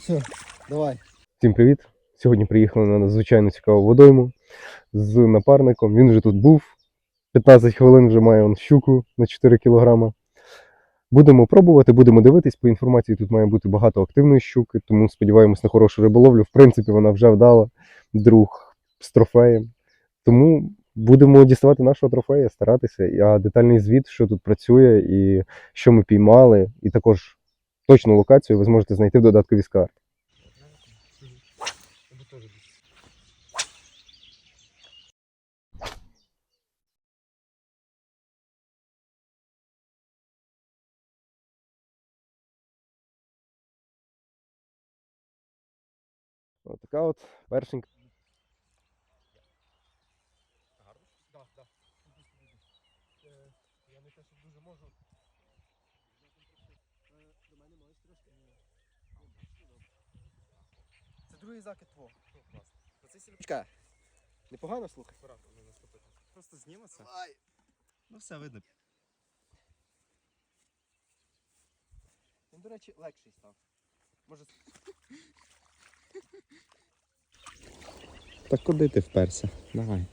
Все, давай. Всім привіт! Сьогодні приїхали на надзвичайно цікаву водойму з напарником. Він вже тут був. 15 хвилин вже має он щуку на 4 кілограма. Будемо пробувати, будемо дивитись. По інформації тут має бути багато активної щуки, тому сподіваємось на хорошу риболовлю. В принципі, вона вже вдала друг з трофеєм. Тому будемо діставати нашого трофея, старатися. А детальний звіт, що тут працює і що ми піймали, і також точну локацію ви зможете знайти в додатковій карт. Отака от першенька. Це другий закид твого. Чекай. Непогано слухай. Просто зніметься. Давай. Ну все видно. Він, до речі, легший став. Може, Так куди ти вперся? Давай.